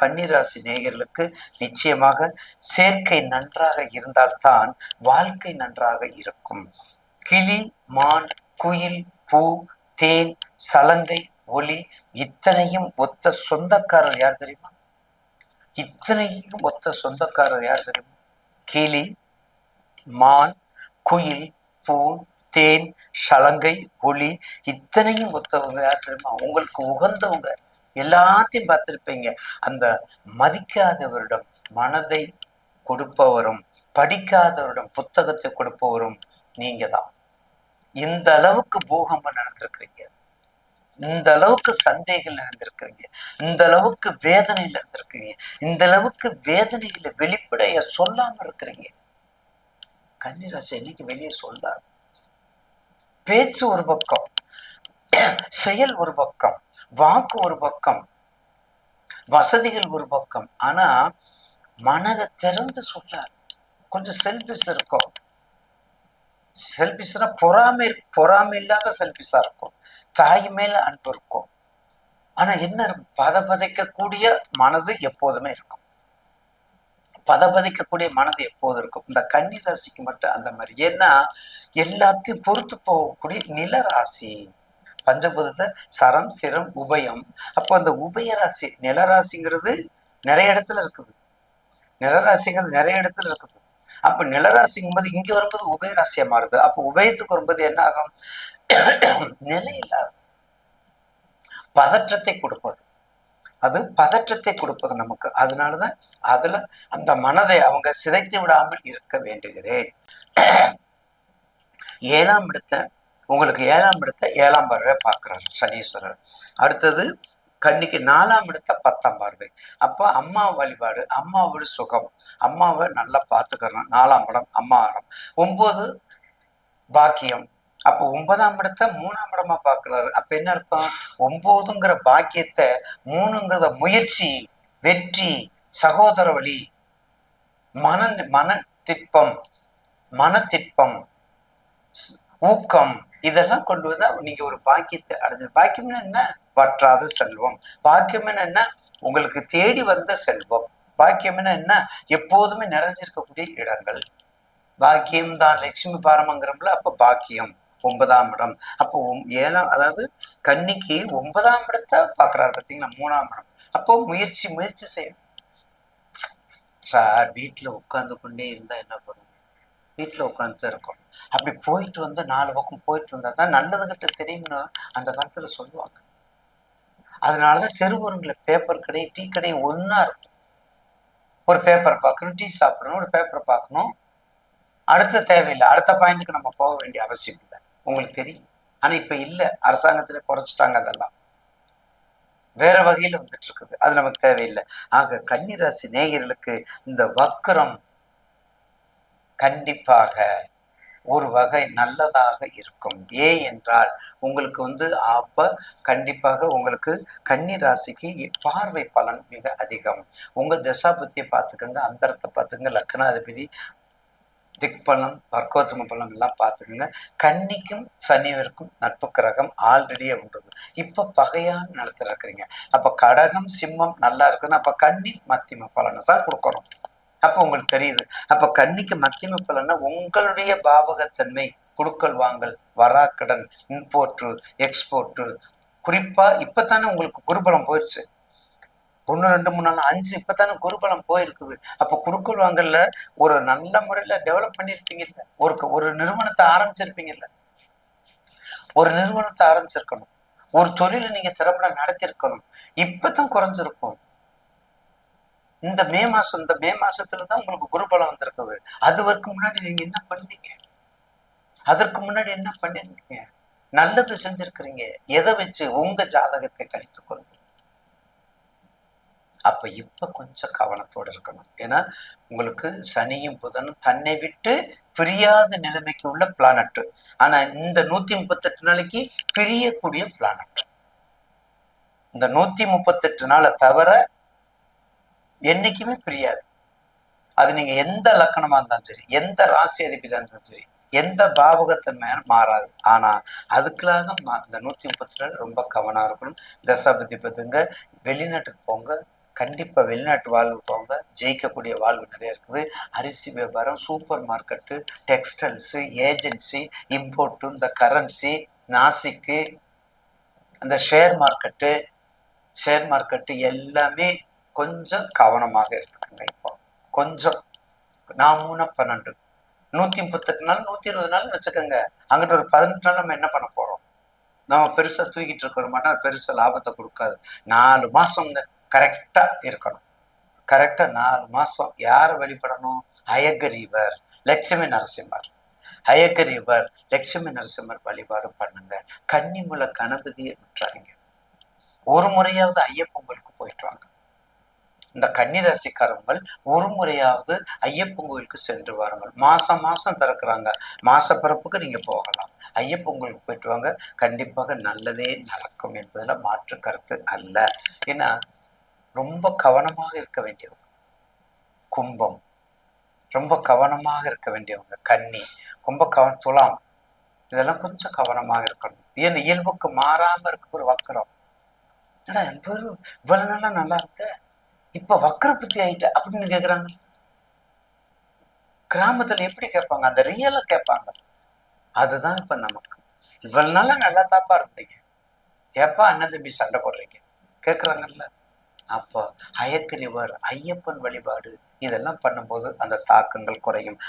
கன்னிராசி நேயர்களுக்கு நிச்சயமாக சேர்க்கை நன்றாக இருந்தால்தான் வாழ்க்கை நன்றாக இருக்கும். கிளி மான் குயில் பூ தேன் சலங்கை ஒளி இத்தனையும் ஒத்த சொந்தக்காரர் யார் தெரியுமா? இத்தனையும் ஒத்த சொந்தக்காரர் யார் தெரியுமா? கிளி மான் குயில் பூ தேன் சலங்கை ஒளி இத்தனையும் ஒத்தவங்க யார் தெரியுமா? உங்களுக்கு உகந்தவங்க எல்லாத்தையும் பார்த்திருப்பீங்க. அந்த மதிக்காதவரிடம் மனதை கொடுப்பவரும் படிக்காதவரிடம் புத்தகத்தை கொடுப்பவரும் நீங்க தான். இந்த அளவுக்கு பூகம்பம் நடந்திருக்கிறீங்க. இந்த அளவுக்கு சந்தேகம் நடந்திருக்கிறீங்க. இந்த அளவுக்கு வேதனையில இருந்திருக்கிறீங்க இந்த அளவுக்கு வேதனையில வெளிப்படைய சொல்லாம இருக்கிறீங்க. கன்னிராசி இன்னைக்கு வெளியே சொல்லாது. பேச்சு ஒரு பக்கம் செயல் ஒரு பக்கம். வாக்கு ஒரு பக்கம் வசதிகள் ஒரு பக்கம். ஆனா மனதை திறந்து சொல்லாது கொஞ்சம் செல்பிஸ் இருக்கும் செல்பிஸ்னா பொறாமை பொறாமை இல்லாத செல்பிஸா இருக்கும் தாய் மேல அன்பு இருக்கும் ஆனா என்ன பத பதைக்கக்கூடிய மனது எப்போதுமே இருக்கும். பதபதைக்கக்கூடிய மனது எப்போதும் இருக்கும். இந்த கன்னி ராசிக்கு மட்டும் அந்த மாதிரி. ஏன்னா எல்லாத்தையும் பொறுத்து போகக்கூடிய நில ராசி. பஞ்சபூதத்தை சரம் சிரம் உபயம். அப்போ அந்த உபயராசி நிலராசிங்கிறது நிறைய இடத்துல இருக்குது. நிலராசிங்கிறது நிறைய இடத்துல இருக்குது. அப்ப நிலராசிங்கும் போது இங்க வரும்போது உபயராசியா மாறுது. அப்போ உபயத்துக்கு வரும்போது என்ன ஆகும்? நிலை இல்லாது. பதற்றத்தை கொடுப்பது. அது பதற்றத்தை கொடுப்பது நமக்கு. அதனாலதான் அதுல அந்த மனதை அவங்க சிதைத்து விடாமல் இருக்க வேண்டுகிறேன். ஏழாம் இடத்தை உங்களுக்கு ஏழாம் இடத்தை ஏழாம் பார்வை பார்க்கிறார் சனீஸ்வரர். அடுத்தது கன்னிக்கு நாலாம் இடத்த பத்தாம் பார்வை. அப்போ அம்மா வழிபாடு அம்மாவோட சுகம். அம்மாவை நல்லா பார்த்துக்கணும். நாலாம் இடம் அம்மா இடம். ஒம்பது பாக்கியம். அப்போ ஒன்பதாம் இடத்த மூணாம் இடமா பார்க்கிறாரு. அப்ப என்ன அர்த்தம்? ஒன்பதுங்கிற பாக்கியத்தை மூணுங்கிறத முயற்சி வெற்றி சகோதர வழி மன மன திட்பம் மன ஊக்கம் இதெல்லாம் கொண்டு வந்தா நீங்க ஒரு பாக்கியத்தை அடைஞ்சு பாக்கியம்னா என்ன வற்றாத செல்வம். பாக்கியம்னு என்ன உங்களுக்கு தேடி வந்த செல்வம். பாக்கியம்னா என்ன எப்போதுமே நிறைஞ்சிருக்கக்கூடிய இடங்கள். பாக்கியம் தான் லட்சுமி பாரமங்கிறோம்ல அப்ப பாக்கியம் ஒன்பதாம் இடம். அப்போ ஏழாம் அதாவது கன்னிக்கு ஒன்பதாம் இடத்தை பாக்குறாரு பார்த்தீங்களா மூணாம் இடம். அப்போ முயற்சி முயற்சி செய்யணும். சார் வீட்டுல உட்கார்ந்து கொண்டே இருந்தா என்ன பண்ணும் வீட்டுல உட்கார்ந்து இருக்கும் அப்படி போயிட்டு வந்து நாலு பக்கம் போயிட்டு வந்தா தான் நல்லது கிட்ட தெரியும்னு அந்த காலத்துல சொல்லுவாங்க. அதனாலதான் தெருவுரங்கள பேப்பர் கடை டீ கடை ஒன்றா இருக்கும் ஒரு பேப்பர் பார்க்கணும் டீ சாப்பிடணும் ஒரு பேப்பரை பார்க்கணும். அடுத்த தேவையில்லை. அடுத்த பாயிண்ட்டுக்கு நம்ம போக வேண்டிய அவசியம் இல்லை. உங்களுக்கு தெரியும். ஆனா இப்ப இல்ல. அரசாங்கத்துல குறைச்சிட்டாங்க அதெல்லாம். வேற வகையில வந்துட்டு இருக்குது. அது நமக்கு தேவையில்லை. ஆக கன்னிராசி நேயர்களுக்கு இந்த வக்கரம் கண்டிப்பாக ஒரு வகை நல்லதாக இருக்கும். ஏ என்றால் உங்களுக்கு வந்து அப்ப கண்டிப்பாக உங்களுக்கு கன்னி ராசிக்கு பார்வை பலன் மிக அதிகம். உங்க தசாபத்தியை பார்த்துக்கோங்க அந்தரத்தை பார்த்துக்கங்க லக்னாதிபதி திக்பலம் வர்க்கோத்தம பலம் எல்லாம் பார்த்துக்கோங்க. கன்னிக்கும் சனிவருக்கும் நட்பு கிரகம் ஆல்ரெடியே உண்டு. இப்போ பகையான நிலத்தில் இருக்கிறீங்க. அப்போ கடகம் சிம்மம் நல்லா இருக்குதுன்னா அப்போ கன்னி மத்தியம பலனை தான் கொடுக்கணும். அப்போ உங்களுக்கு தெரியுது. அப்போ கன்னிக்கு மத்தியம பலன்னா உங்களுடைய பாவகத்தன்மை. குடுக்கல் வாங்கல் வராக்கடன் இம்போர்ட்டு எக்ஸ்போர்ட்டு குறிப்பா இப்பதானே உங்களுக்கு குருபலம் போயிடுச்சு ஒன்று ரெண்டு மூணு நாள் அஞ்சு இப்பதானே குருபலம் போயிருக்குது. அப்போ குடுக்கல் வாங்கல ஒரு நல்ல முறையில டெவலப் பண்ணியிருப்பீங்கல்ல ஒரு ஒரு நிறுவனத்தை ஆரம்பிச்சிருப்பீங்கல்ல. ஒரு நிறுவனத்தை ஆரம்பிச்சிருக்கணும். ஒரு தொழிலை நீங்க திறம்பட நடத்திருக்கணும். இப்பதான் குறைஞ்சிருக்கும். இந்த மே மாசம் இந்த மே மாசத்துல தான் உங்களுக்கு குருபலம் வந்திருக்குது. அது வரைக்கும் முன்னாடி நீங்க என்ன பண்ணீங்க? அதற்கு முன்னாடி என்ன பண்ணிருக்கீங்க? நல்லது செஞ்சிருக்கிறீங்க. எதை வச்சு உங்க ஜாதகத்தை கணித்து கொள்ளுங்க. அப்ப இப்ப கொஞ்சம் கவனத்தோட இருக்கணும். ஏன்னா உங்களுக்கு சனியும் புதனும் தன்னை விட்டு பிரியாத நிலைமைக்கு உள்ள பிளானட் ஆனா இந்த நூத்தி முப்பத்தெட்டு நாளைக்கு பிரியக்கூடிய பிளானட் இந்த நூத்தி முப்பத்தெட்டு நாளை தவிர என்னைக்குமே பிரியாது. அது நீங்க எந்த லக்கணமா இருந்தாலும் சரி எந்த ராசி அதிபதியா இருந்தாலும் சரி எந்த பாவகத்தை மே மாறாது. ஆனா அதுக்காக இந்த நூத்தி முப்பத்தி ரொம்ப கவனம் இருக்கணும். தசாபதி பத்துங்க வெளிநாட்டுக்கு போங்க கண்டிப்பா வெளிநாட்டு வாழ்வு போங்க. ஜெயிக்கக்கூடிய வாழ்வு நிறைய இருக்குது. அரிசி வியாபாரம் super market textiles agency import இந்த கரன்சி நாசிக்கு அந்த ஷேர் மார்க்கெட்டு ஷேர் மார்க்கெட்டு எல்லாமே கொஞ்சம் கவனமாக இருக்குங்க இப்போ கொஞ்சம். நான் மூணு பன்னெண்டு. நூற்றி முப்பத்தெட்டு நாள் நூற்றி இருபது நாள் வச்சுக்கோங்க. அங்கிட்ட ஒரு பதினெட்டு நாள் நம்ம என்ன பண்ண போகிறோம் நம்ம பெருசாக தூக்கிட்டு இருக்கிற மாட்டோம். பெருசாக லாபத்தை கொடுக்காது. நாலு மாதங்க கரெக்டாக இருக்கணும். கரெக்டாக நாலு மாதம் யாரை வழிபடணும்? அயகரீவர் லட்சுமி நரசிம்மர். அயகரீவர் லட்சுமி நரசிம்மர் வழிபாடு பண்ணுங்க. கன்னிமுல கணபதியை விட்டுறாங்க ஒரு முறையாவது ஐயப்பன் போயிட்டு வாங்க. இந்த கன்னிராசிக்காரங்கள் ஒரு முறையாவது ஐயப்பன் கோயிலுக்கு சென்று வாருங்கள். மாசம் மாசம் திறக்கிறாங்க. மாச பிறப்புக்கு நீங்க போகலாம். ஐயப்பன் கோயிலுக்கு போயிட்டு வாங்க. கண்டிப்பாக நல்லதே நடக்கும் என்பதில் மாற்று கருத்து அல்ல. ஏன்னா ரொம்ப கவனமாக இருக்க வேண்டியவங்க. கும்பம். ரொம்ப கவனமாக இருக்க வேண்டியவங்க. கன்னி. ரொம்ப கவன துலாம். இதெல்லாம் கொஞ்சம் கவனமாக இருக்கணும். ஏன் இயல்புக்கு மாறாம இருக்க ஒரு வக்கரம் இவ்வளவு நாளா நல்லா இருந்த இப்ப வக்கர ஆயிட்ட அப்படின்னு கேக்குறாங்க. கிராமத்துல எப்படி கேட்பாங்க? அந்த ரியலா கேட்பாங்க. அதுதான் இப்ப நமக்கு. இவ்வளவு நாளா நல்லா தாப்பா இருந்தீங்க. ஏப்பா அண்ணன் தம்பி சண்டை போடுறீங்க? கேக்குறாங்கல்ல. அப்போ அயக்கிரிவர் ஐயப்பன் வழிபாடு இதெல்லாம் பண்ணும்போது அந்த தாக்கங்கள் குறையும்.